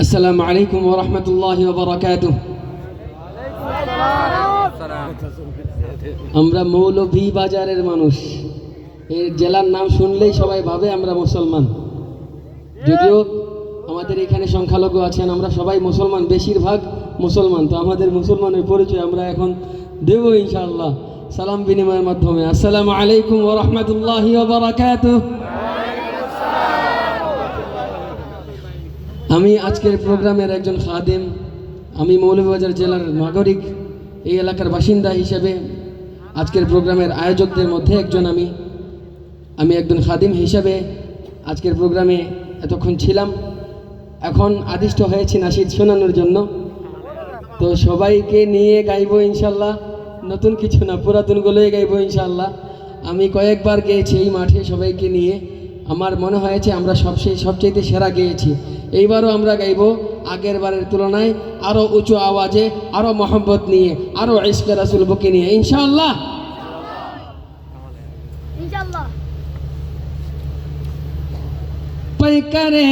السلام عليكم ورحمة الله وبركاته আমরা মৌলভী বাজারের মানুষ এই জেলার নাম শুনলেই সবাই ভাবে আমরা মুসলমান যদিও আমাদের এখানে সংখ্যালঘু আছেন আমরা সবাই মুসলমান বেশিরভাগ মুসলমান তো আমাদের মুসলমানের পরিচয় আমরা এখন দেব ইনশাআল্লাহ সালাম বিনিময়ের মাধ্যমে আসসালামু আলাইকুম ওরহমতুল্লাহ বারাকাতুহ আমি আজকের প্রোগ্রামের একজন খাদেম। আমি মৌলভীবাজার জেলার নাগরিক, এই এলাকার বাসিন্দা হিসেবে আজকের প্রোগ্রামের আয়োজকদের মধ্যে একজন আমি। আমি একজন খাদিম হিসাবে আজকের প্রোগ্রামে এতক্ষণ ছিলাম। এখন আদিষ্ট হয়েছি নাসিদ শোনানোর জন্য। তো সবাইকে নিয়ে গাইবো ইনশাল্লাহ। নতুন কিছু না পুরাতনগুলোই গাইবো ইনশাল্লাহ। আমি কয়েকবার গেয়েছি এই মাঠে সবাইকে নিয়ে। আমার মনে হয়েছে আমরা সবচেয়ে সবচেয়ে সেরা গেয়েছি। এইবারও আমরা গাইবো আগের বারের তুলনায় আরও উঁচু আওয়াজে আরও মহব্বত নিয়ে আরও ইস্কে রাসুল বুকে নিয়ে ইনশাআল্লাহ ইনশাআল্লাহ पैकरे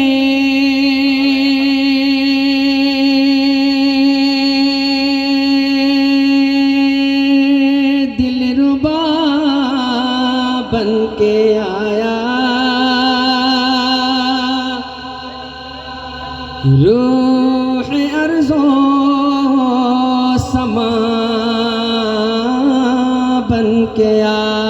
दिल रुबा बन के आया روح ارض و سما بن کے آ